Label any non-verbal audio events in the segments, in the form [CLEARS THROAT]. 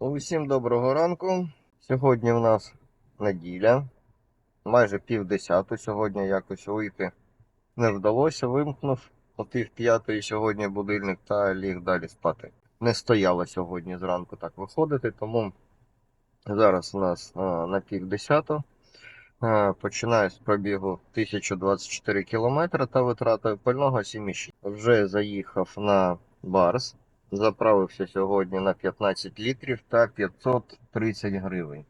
Усім доброго ранку. Сьогодні в нас неділя, майже пів десяту. Сьогодні якось вийти не вдалося. Вимкнув о пів п'ятої сьогодні будильник та ліг далі спати. Не стояло сьогодні зранку так виходити, тому зараз у нас на пів десяту. Починаю з пробігу 1024 км та витратою пального 7,6. Вже заїхав на Барс. Заправився сьогодні на 15 літрів та 530 гривень.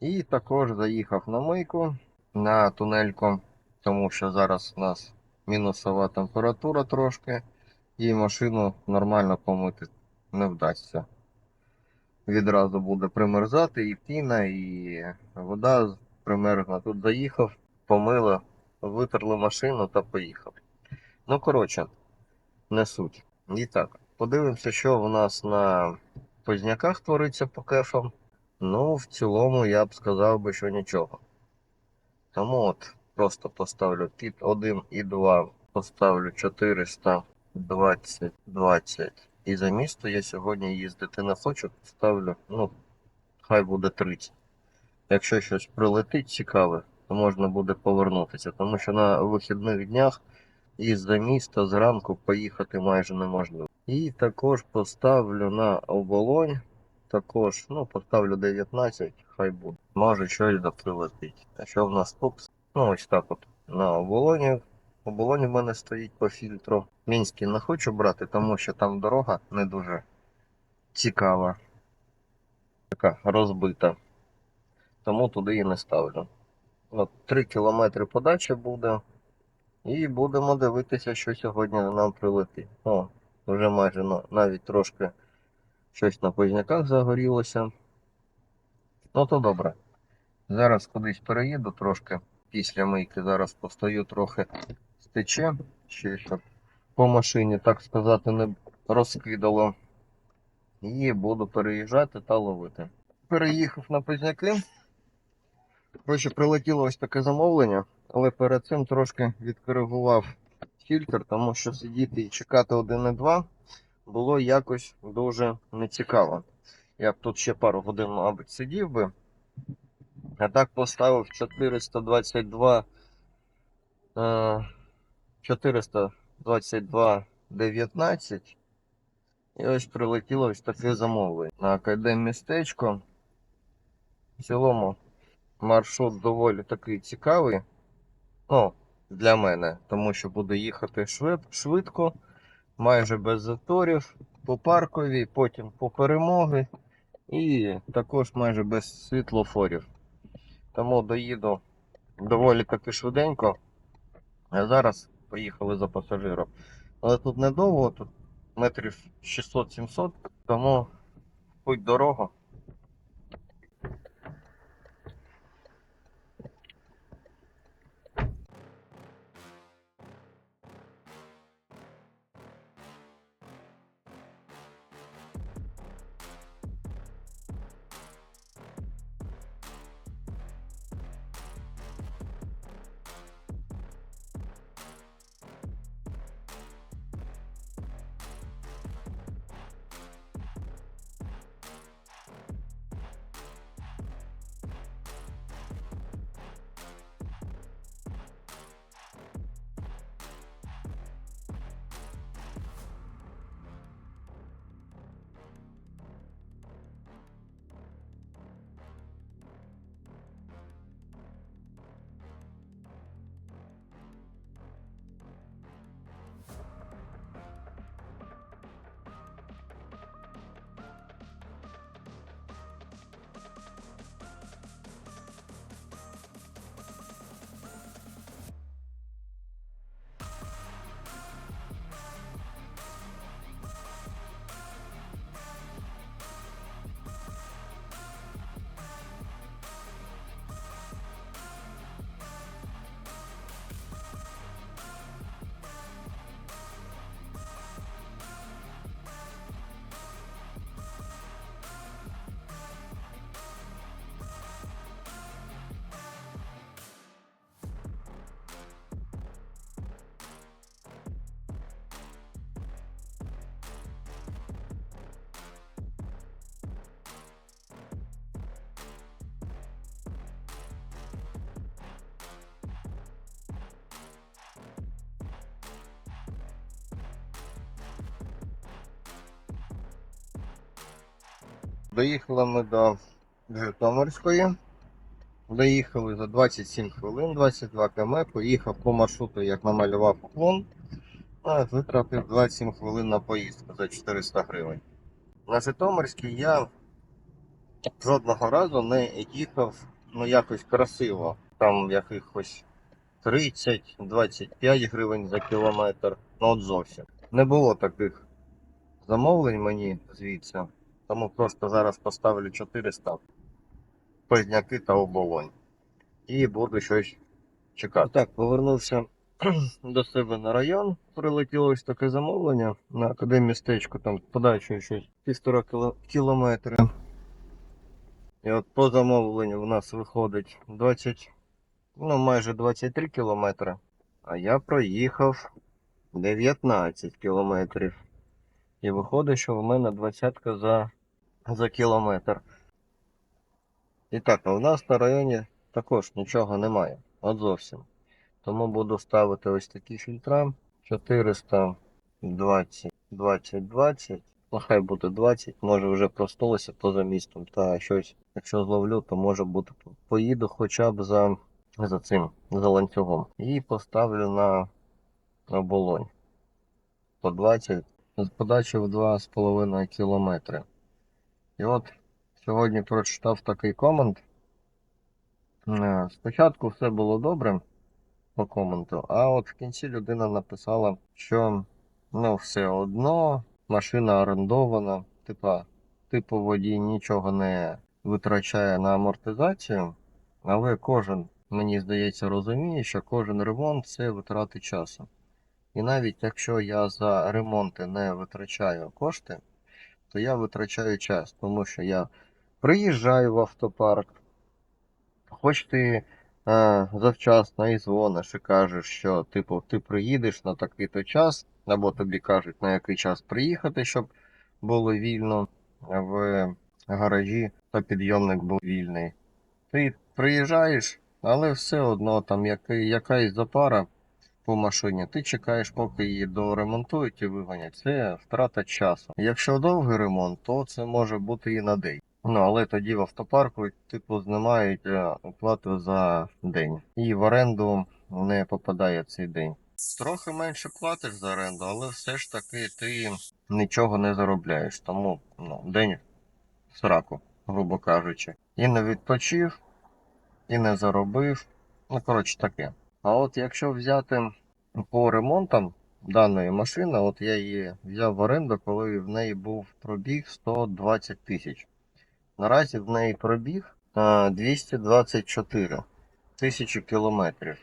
І також заїхав на мийку на тунельку, тому що зараз у нас мінусова температура трошки, і машину нормально помити не вдасться. Відразу буде примерзати і піна, і вода примерзла. Тут заїхав, помили, витерли машину та поїхав. Ну, коротше, не суть. І так. Подивимося, що в нас на позняках твориться по кефам. Ну, в цілому я б сказав би, що нічого. Тому от просто поставлю під 1 і 2, поставлю 420, 20. І за місто я сьогодні їздити не хочу, ставлю, ну, хай буде 30. Якщо щось прилетить цікаве, то можна буде повернутися, тому що на вихідних днях із-за міста зранку поїхати майже неможливо. І також поставлю на оболонь. Також, ну, поставлю 19, хай буде. Може щось да прилетить. А що в нас тут? Ну, ось так от. На оболоні. Оболонь в мене стоїть по фільтру. Мінський не хочу брати, тому що там дорога не дуже цікава. Така розбита. Тому туди і не ставлю. От 3 кілометри подача буде. І будемо дивитися, що сьогодні нам прилетить. О, вже майже ну, навіть трошки щось на позняках загорілося. Ну то добре. Зараз кудись переїду трошки після мийки. Зараз постою трохи стече, ще щоб по машині, так сказати, не розкидало. І буду переїжджати та ловити. Переїхав на позняки. Коротше, прилетіло ось таке замовлення, але перед цим трошки відкоригував фільтр, тому що сидіти і чекати 1,2 було якось дуже нецікаво. Я б тут ще пару годин, мабуть, сидів би. А так поставив 422 е, 422 19. І ось прилетіло ось таке замовлення. На КД містечко. В цілому маршрут доволі такий цікавий. Ну, для мене, тому що буду їхати швид, швидко, майже без заторів, по парковій, потім по перемоги і також майже без світлофорів. Тому доїду доволі таки швиденько. А зараз поїхали за пасажиром. Але тут недовго, тут метрів 600-700, тому путь дорогу. Доїхали ми до Житомирської. Доїхали за 27 хвилин, 22 км, поїхав по маршруту, як намалював уклон. Витратив 27 хвилин на поїздку за 400 гривень. На Житомирській я жодного разу не їхав ну, якось красиво. Там якихось 30-25 гривень за кілометр. Ну от зовсім. Не було таких замовлень мені звідси. Тому просто зараз поставлю 400 Позняки та оболонь. І буду щось чекати. Так, повернувся [CLEARS THROAT] до себе на район. Прилетіло ось таке замовлення на академістечку, там подачу щось півтора кілометри. І от по замовленню в нас виходить 20, ну майже 23 кілометри. А я проїхав 19 кілометрів. І виходить, що в мене двадцятка за, за кілометр. І так, а у нас на районі також нічого немає. От зовсім. Тому буду ставити ось такі фільтра. 420, 20, 20. Ну, хай буде 20, може вже проснулося поза містом. Та щось, якщо зловлю, то може бути поїду хоча б за, за цим, за ланцюгом. І поставлю на оболонь. По 20 з подачі в 2,5 кілометри. І от сьогодні прочитав такий комент. Е, Спочатку все було добре по коменту, а от в кінці людина написала, що ну все одно машина орендована, типа, типу водій нічого не витрачає на амортизацію, але кожен, мені здається, розуміє, що кожен ремонт це витрати часу. І навіть якщо я за ремонти не витрачаю кошти, то я витрачаю час, тому що я приїжджаю в автопарк, хоч ти е, завчасно і дзвониш і кажеш, що типу, ти приїдеш на такий-то час, або тобі кажуть, на який час приїхати, щоб було вільно в гаражі, та підйомник був вільний. Ти приїжджаєш, але все одно там якась запара по машині, ти чекаєш, поки її доремонтують і вигонять. Це втрата часу. Якщо довгий ремонт, то це може бути і на день. Ну, але тоді в автопарку, типу, знімають е, оплату за день. І в оренду не попадає цей день. Трохи менше платиш за оренду, але все ж таки ти нічого не заробляєш. Тому ну, день сраку, грубо кажучи. І не відпочив, і не заробив. Ну, коротше таке. А от якщо взяти по ремонтам даної машини, от я її взяв в оренду, коли в неї був пробіг 120 тисяч. Наразі в неї пробіг 224 тисячі кілометрів.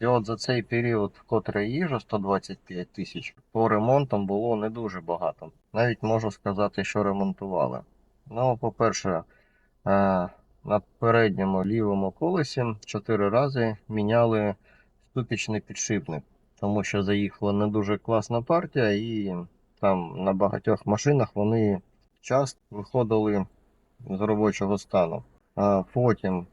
І от за цей період, в котрий я 125 тисяч, по ремонтам було не дуже багато. Навіть можу сказати, що ремонтували. Ну, по-перше, е, на передньому лівому колесі 4 рази міняли ступічний підшипник, тому що заїхала не дуже класна партія, і там на багатьох машинах вони часто виходили з робочого стану. А потім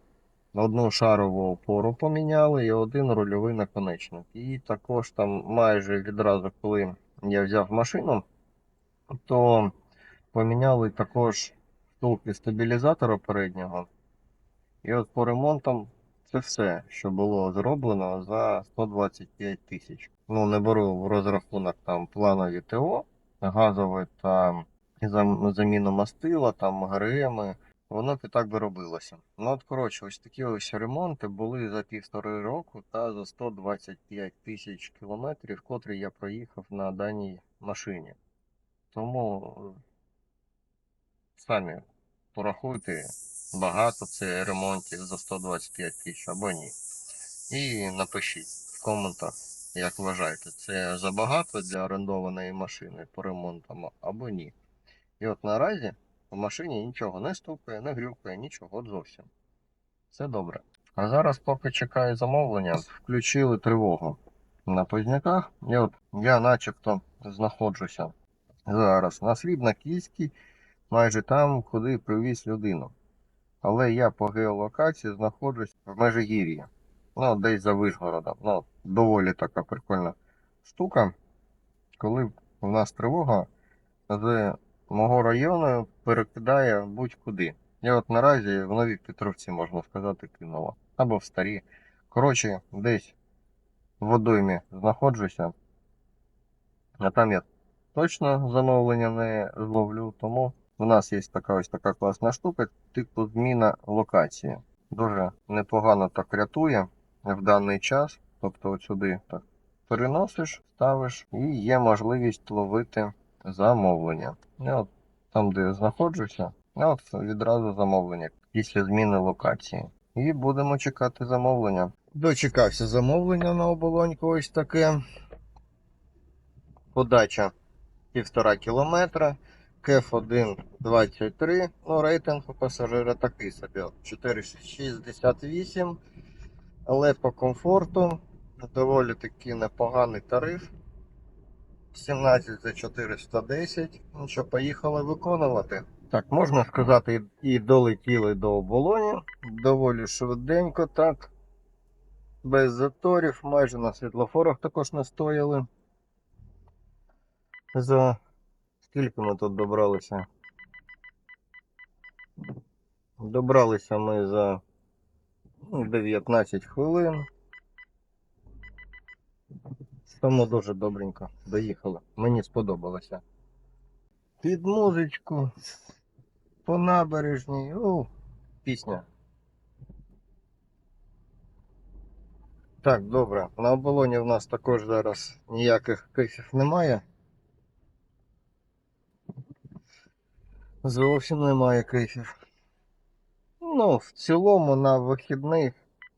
одну шарову опору поміняли і один рульовий наконечник. І також там майже відразу, коли я взяв машину, то поміняли також втулки стабілізатора переднього. І от по ремонтам це все, що було зроблено за 125 тисяч. Ну, не беру в розрахунок там планові ТО, газове та заміну мастила, там ГРМи. Воно і так би робилося. Ну от коротше, ось такі ось ремонти були за півтори року та за 125 тисяч кілометрів, котрі я проїхав на даній машині. Тому е, самі порахуйте, багато це ремонтів за 125 тисяч або ні. І напишіть в коментах, як вважаєте, це забагато для орендованої машини по ремонтам або ні. І от наразі в машині нічого не стукає, не грюкає, нічого зовсім. Все добре. А зараз, поки чекаю замовлення, включили тривогу на поздняках. І от я начебто знаходжуся зараз на Срібно-Київській, майже там, куди привіз людину. Але я по геолокації знаходжусь в Межигір'ї. Ну, десь за Вишгородом. Ну, доволі така прикольна штука. Коли у нас тривога з мого району перекидає будь-куди. Я от наразі в Новій Петровці, можна сказати, кинула. Або в старі. Коротше, десь в водоймі знаходжуся. А там я точно замовлення не зловлю, тому в нас є така ось така класна штука, типу зміна локації. Дуже непогано так рятує в даний час. Тобто от сюди так переносиш, ставиш і є можливість ловити замовлення. І от там, де я знаходжуся, і от відразу замовлення після зміни локації. І будемо чекати замовлення. Дочекався замовлення на оболоньку ось таке. Подача півтора кілометра. Кеф 1.23. Ну, рейтинг у пасажира такий собі. 4,68. Але по комфорту доволі таки непоганий тариф. 17 за 410. Ну що, поїхали виконувати. Так, можна сказати, і долетіли до оболоні. Доволі швиденько так. Без заторів, майже на світлофорах також не стояли. За скільки ми тут добралися? Добралися ми за ну, 19 хвилин. Тому дуже добренько доїхали. Мені сподобалося. Під музичку, по набережній, о, пісня. Так, добре. На оболоні в нас також зараз ніяких кайфів немає. Зовсім немає кайфів. Ну, в цілому на вихідних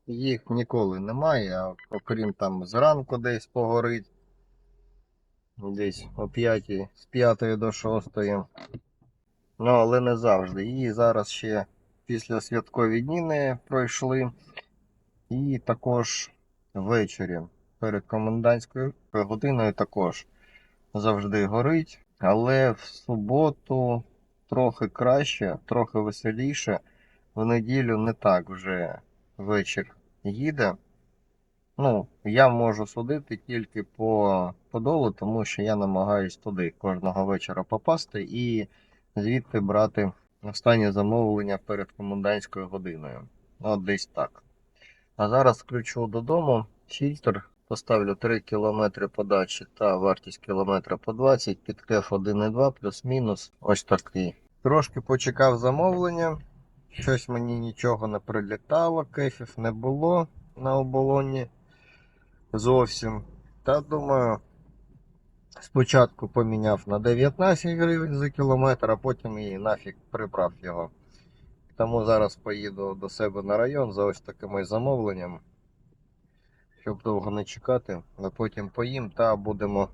їх ніколи немає, окрім там зранку десь погорить. Десь о 5, з 5 до 6. Ну, але не завжди. І зараз ще після святкові дні не пройшли. І також ввечері перед комендантською годиною також завжди горить. Але в суботу трохи краще, трохи веселіше. В неділю не так вже вечір їде. Ну, я можу судити тільки по подолу, тому що я намагаюсь туди кожного вечора попасти і звідти брати останнє замовлення перед комендантською годиною. От десь так. А зараз включу додому фільтр, поставлю 3 км подачі та вартість кілометра по 20 під кеф 1,2 плюс-мінус. Ось такий. Трошки почекав замовлення. Щось мені нічого не прилітало, кефів не було на оболоні зовсім. Та думаю, спочатку поміняв на 19 гривень за кілометр, а потім і нафіг прибрав його. Тому зараз поїду до себе на район за ось такими замовленнями, щоб довго не чекати, а потім поїм та будемо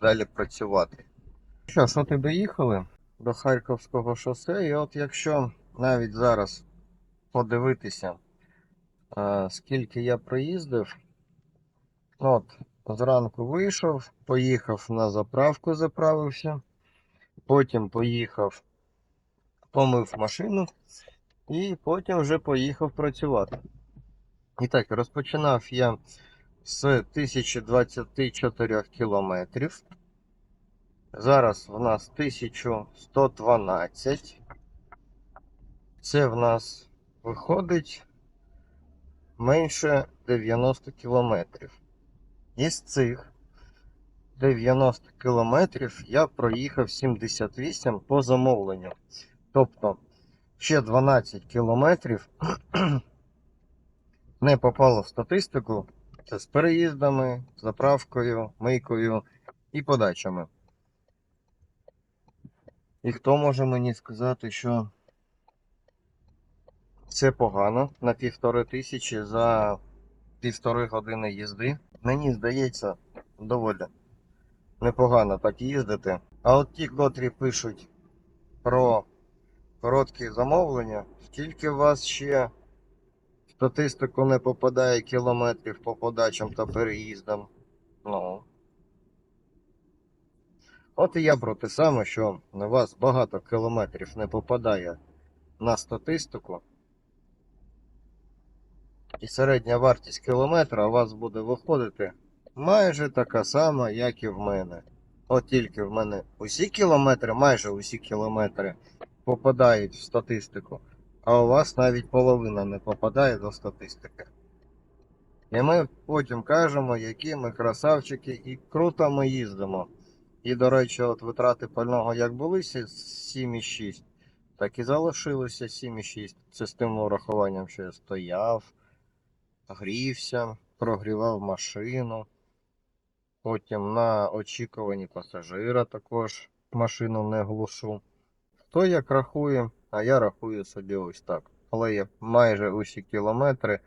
далі працювати. Що, що ти доїхали до Харківського шосе, і от якщо навіть зараз подивитися, скільки я проїздив, от зранку вийшов, поїхав на заправку, заправився, потім поїхав помив машину і потім вже поїхав працювати. І так, розпочинав я з 1024 кілометрів. Зараз в нас 1112. Це в нас виходить менше 90 кілометрів. Із цих 90 кілометрів я проїхав 78 по замовленню. Тобто ще 12 кілометрів [CLEARS THROAT] не попало в статистику. Це з переїздами, заправкою, мийкою і подачами. І хто може мені сказати, що це погано на півтори тисячі за півтори години їзди? Мені здається, доволі непогано так їздити. А от ті, котрі пишуть про короткі замовлення, скільки у вас ще статистику не попадає кілометрів по подачам та переїздам? Ну. От і я про те саме, що у вас багато кілометрів не попадає на статистику. І середня вартість кілометра у вас буде виходити майже така сама, як і в мене. От тільки в мене усі кілометри, майже усі кілометри попадають в статистику, а у вас навіть половина не попадає до статистики. І ми потім кажемо, які ми красавчики і круто ми їздимо. І, до речі, от витрати пального як були 7,6, так і залишилося 7,6. Це з тим урахуванням, що я стояв, грівся, прогрівав машину. Потім на очікуванні пасажира також машину не глушу. Хто як рахує, а я рахую собі ось так. Але я майже усі кілометри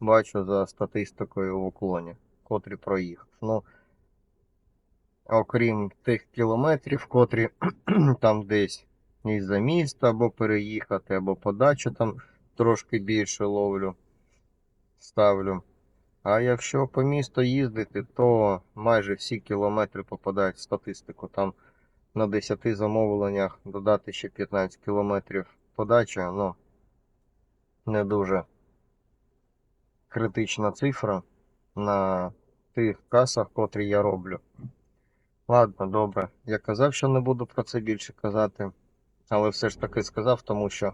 бачу за статистикою в уклоні, котрі проїхав. Ну, окрім тих кілометрів, котрі [CLEARS THROAT] там десь із за міста або переїхати, або подачу там трошки більше ловлю, ставлю. А якщо по місту їздити, то майже всі кілометри попадають в статистику. Там на 10 замовленнях додати ще 15 кілометрів подачі, ну не дуже критична цифра на тих касах, котрі я роблю. Ладно, добре. Я казав, що не буду про це більше казати, але все ж таки сказав, тому що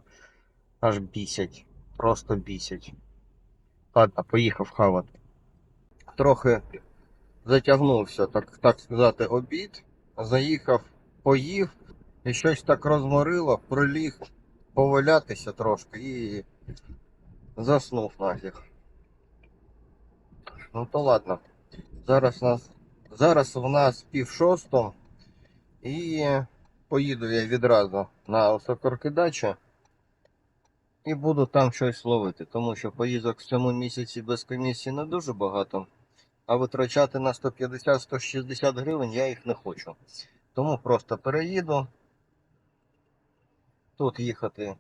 аж бісять. Просто бісять. Ладно, поїхав хавати. Трохи затягнувся, так, так сказати, обід. Заїхав, поїв і щось так розморило, приліг повалятися трошки і заснув нафіг. Ну то ладно. Зараз нас зараз у нас пів шостого і поїду я відразу на осокоркидача і буду там щось ловити, тому що поїздок в цьому місяці без комісії не дуже багато, а витрачати на 150-160 гривень я їх не хочу. Тому просто переїду. Тут їхати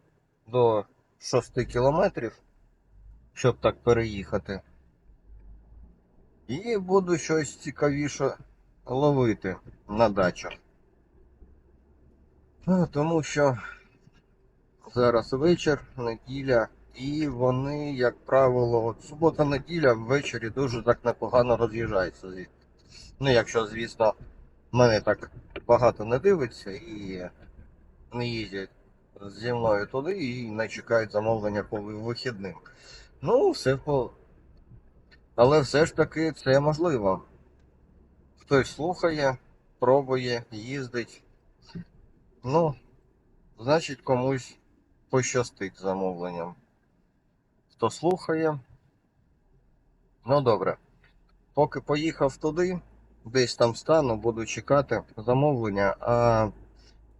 до 6 кілометрів, щоб так переїхати. І буду щось цікавіше ловити на дачах. Ну, Тому що зараз вечір, неділя, і вони, як правило, от субота-неділя ввечері дуже так непогано роз'їжджаються. Ну, якщо, звісно, мене так багато не дивиться і не їздять зі мною туди і не чекають замовлення по вихідним. Ну, все по. Але все ж таки це можливо. Хтось слухає, пробує, їздить. Ну, значить, комусь пощастить замовленням. Хто слухає. Ну добре. Поки поїхав туди, десь там стану, буду чекати замовлення, а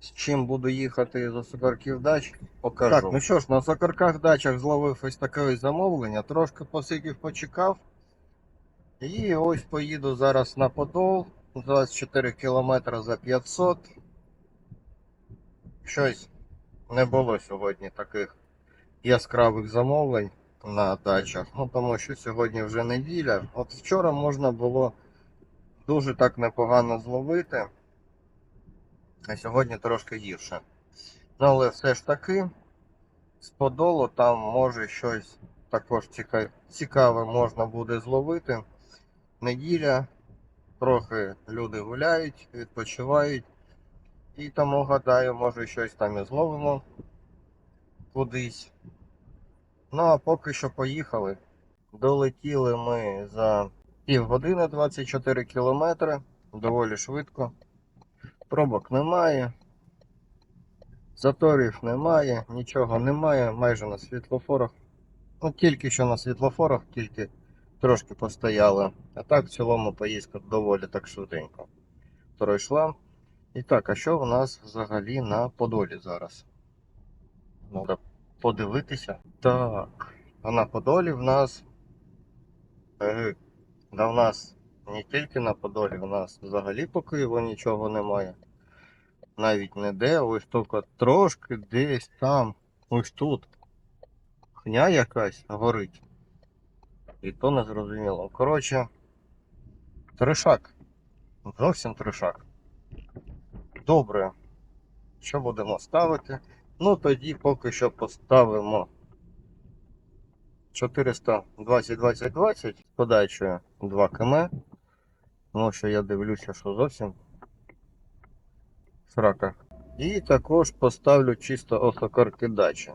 з чим буду їхати з Сокарків дач, покажу. Так, ну що ж, на Сокарках дачах зловив ось таке замовлення, трошки посидів, почекав. І ось поїду зараз на Подол. 24 кілометри за 500. Щось не було сьогодні таких яскравих замовлень на дачах. Ну тому що сьогодні вже неділя. От вчора можна було дуже так непогано зловити. А сьогодні трошки гірше. Ну але все ж таки, з Подолу там може щось також цікаве можна буде зловити. Неділя, трохи люди гуляють, відпочивають. І тому гадаю, може щось там і зловимо кудись. Ну а поки що поїхали. Долетіли ми за півгодини 24 кілометри, доволі швидко. Пробок немає. Заторів немає, нічого немає, майже на світлофорах. Ну, тільки що на світлофорах, тільки трошки постояли. А так в цілому поїздка доволі так швиденько пройшла. І так, а що в нас взагалі на Подолі зараз? Треба подивитися. Так, а на Подолі в нас. Е, да в нас не тільки на Подолі, в нас взагалі по Києву нічого немає. Навіть не де, ось тільки трошки десь там, ось тут. Хня якась горить. І то не зрозуміло. Коротше, тришак. Зовсім тришак. Добре. Що будемо ставити? Ну тоді поки що поставимо 420-20-20 з подачею 2 км. Тому що я дивлюся, що зовсім сраках. І також поставлю чисто осокоркидачі.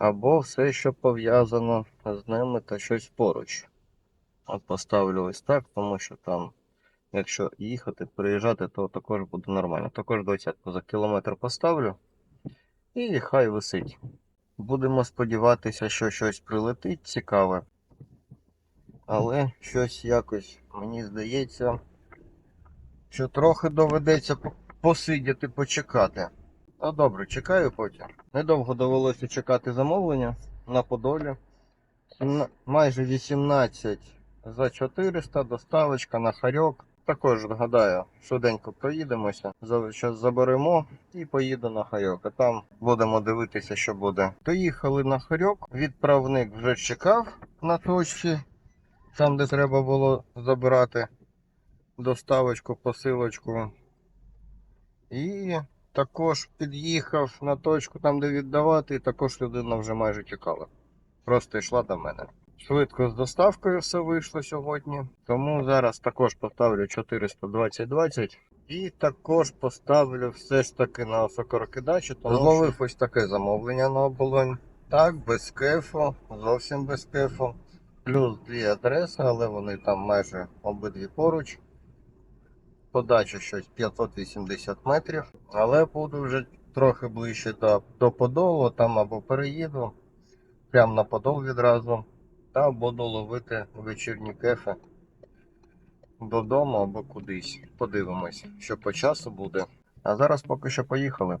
Або все, що пов'язано з ними та щось поруч. От поставлю ось так, тому що там, якщо їхати, приїжджати, то також буде нормально. Також 20 за кілометр поставлю. І хай висить. Будемо сподіватися, що щось прилетить цікаве. Але щось якось, мені здається, що трохи доведеться по- посидіти, почекати. Ну добре, чекаю потім. Недовго довелося чекати замовлення на Подолі. Майже 18 за 400, доставочка на Харьок. Також гадаю, швиденько проїдемося. Зараз заберемо і поїду на Харьок. А там будемо дивитися, що буде. Доїхали на Харьок. Відправник вже чекав на точці, там, де треба було забирати доставочку, посилочку. І також під'їхав на точку там, де віддавати, і також людина вже майже чекала. Просто йшла до мене. Швидко з доставкою все вийшло сьогодні. Тому зараз також поставлю 420-20. І також поставлю все ж таки на осокорокидачі. Тому зловив ось таке замовлення на оболонь. Так, без кефу, зовсім без кефу. Плюс дві адреси, але вони там майже обидві поруч. Подача щось 580 метрів. Але буду вже трохи ближче до, до Подолу, там або переїду прямо на Подол відразу. Та буду ловити вечірні кефи додому або кудись. Подивимось, що по часу буде. А зараз поки що поїхали.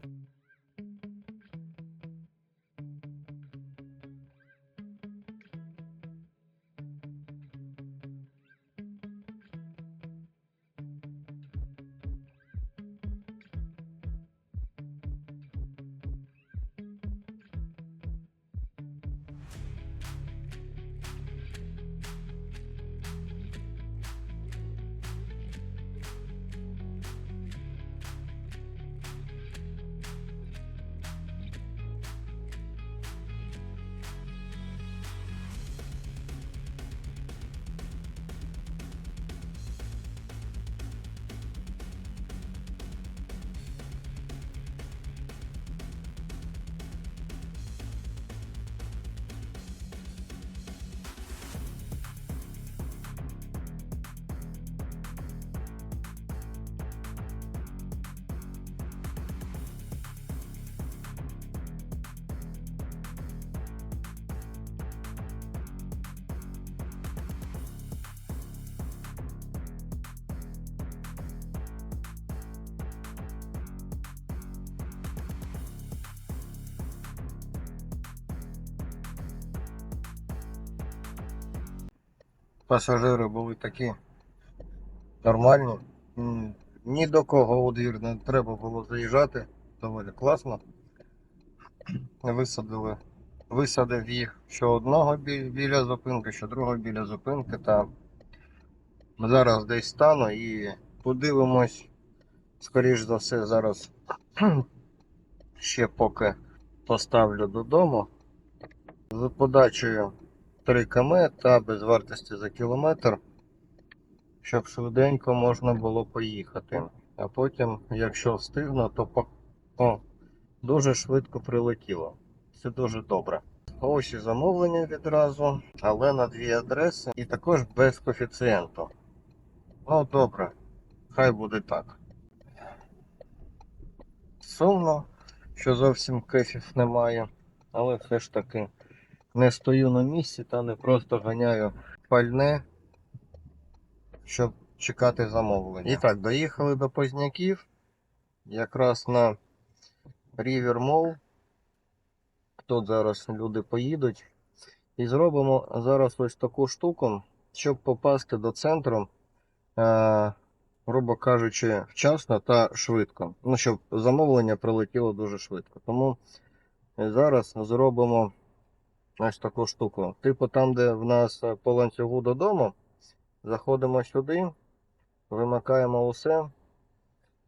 Пасажири були такі нормальні. Ні до кого у двір не треба було заїжджати. Доволі класно. Висадили. Висадив їх що одного біля зупинки, що другого біля зупинки. Та зараз десь стану і подивимось. Скоріш за все, зараз [CLEARS THROAT] ще поки поставлю додому. З подачею 3 км та без вартості за кілометр, щоб швиденько можна було поїхати. А потім, якщо встигну, то по... О, дуже швидко прилетіло. Це дуже добре. Ось і замовлення відразу, але на дві адреси і також без коефіцієнту. Ну добре, хай буде так. Сумно, що зовсім кефів немає, але все ж таки не стою на місці та не просто ганяю пальне, щоб чекати замовлення. І так, доїхали до Позняків, якраз на River Mall. Тут зараз люди поїдуть. І зробимо зараз ось таку штуку, щоб попасти до центру, е, грубо кажучи, вчасно та швидко. Ну, щоб замовлення прилетіло дуже швидко. Тому зараз зробимо ось таку штуку. Типу там, де в нас е, по ланцюгу додому, заходимо сюди, вимикаємо усе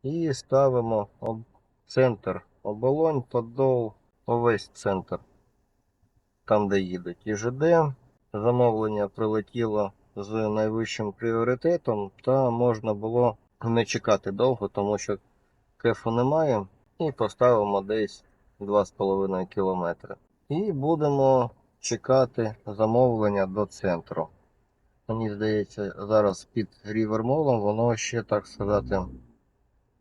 і ставимо об- центр оболонь, подол, увесь центр. Там, де їдуть. І ЖД. Замовлення прилетіло з найвищим пріоритетом, та можна було не чекати довго, тому що кефу немає. І поставимо десь 2,5 кілометри. І будемо чекати замовлення до центру. Мені здається, зараз під рівермолом воно ще, так сказати,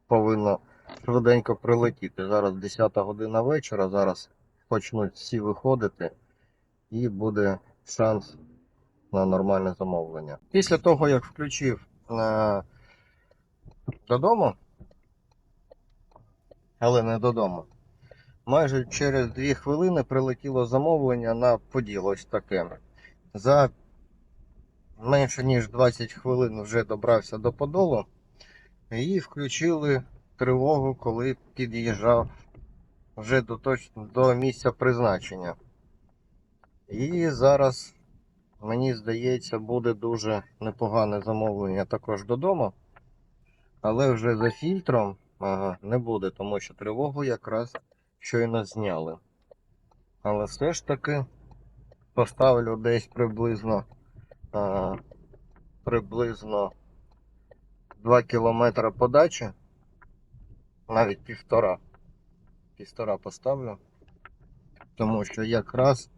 повинно швиденько прилетіти. Зараз 10 година вечора, зараз почнуть всі виходити, і буде шанс на нормальне замовлення. Після того, як включив е, додому, але не додому, майже через 2 хвилини прилетіло замовлення на поділ ось таке. За менше ніж 20 хвилин вже добрався до Подолу і включили тривогу, коли під'їжджав вже до, точ... до місця призначення. І зараз, мені здається, буде дуже непогане замовлення також додому. Але вже за фільтром ага, не буде, тому що тривогу якраз щойно зняли. Але все ж таки поставлю десь приблизно а, приблизно 2 кілометри подачі, навіть півтора. Півтора поставлю, тому що якраз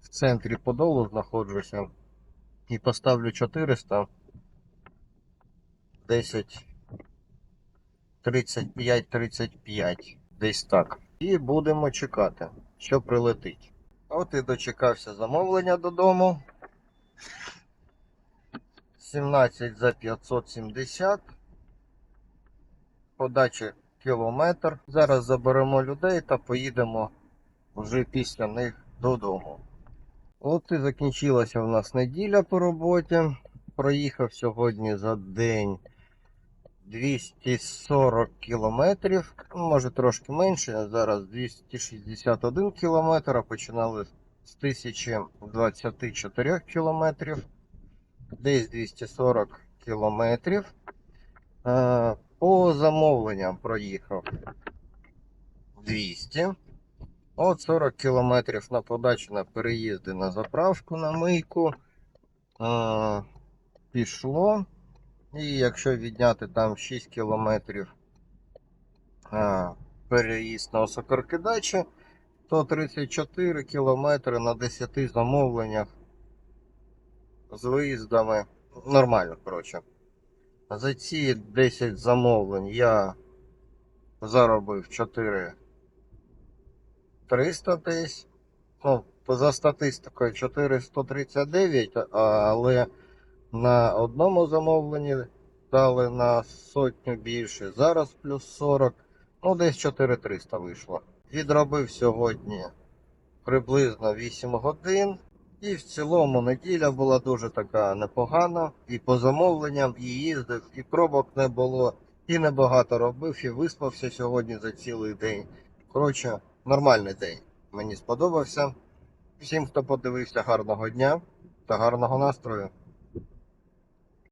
в центрі подолу знаходжуся і поставлю 400 10 35-35 десь так. І будемо чекати, що прилетить. От і дочекався замовлення додому. 17 за 570. Подача кілометр. Зараз заберемо людей та поїдемо вже після них додому. От і закінчилася в нас неділя по роботі. Проїхав сьогодні за день 240 кілометрів, може трошки менше, зараз 261 кілометр, а починали з 1024 кілометрів, десь 240 кілометрів. Е, По замовленням проїхав 200. От 40 кілометрів на подачу на переїзди на заправку на мийку. Е, Пішло. І якщо відняти там 6 кілометрів а, переїзд на Осокоркидачі, то 34 кілометри на 10 замовленнях з виїздами. Нормально, коротше. За ці 10 замовлень я заробив 4 300 десь. Ну, за статистикою 439, але на одному замовленні дали на сотню більше. Зараз плюс 40. Ну, десь 4300 вийшло. Відробив сьогодні приблизно 8 годин. І в цілому неділя була дуже така непогана. І по замовленням, і їздив, і пробок не було, і небагато робив, і виспався сьогодні за цілий день. Коротше, нормальний день. Мені сподобався. Всім, хто подивився, гарного дня та гарного настрою.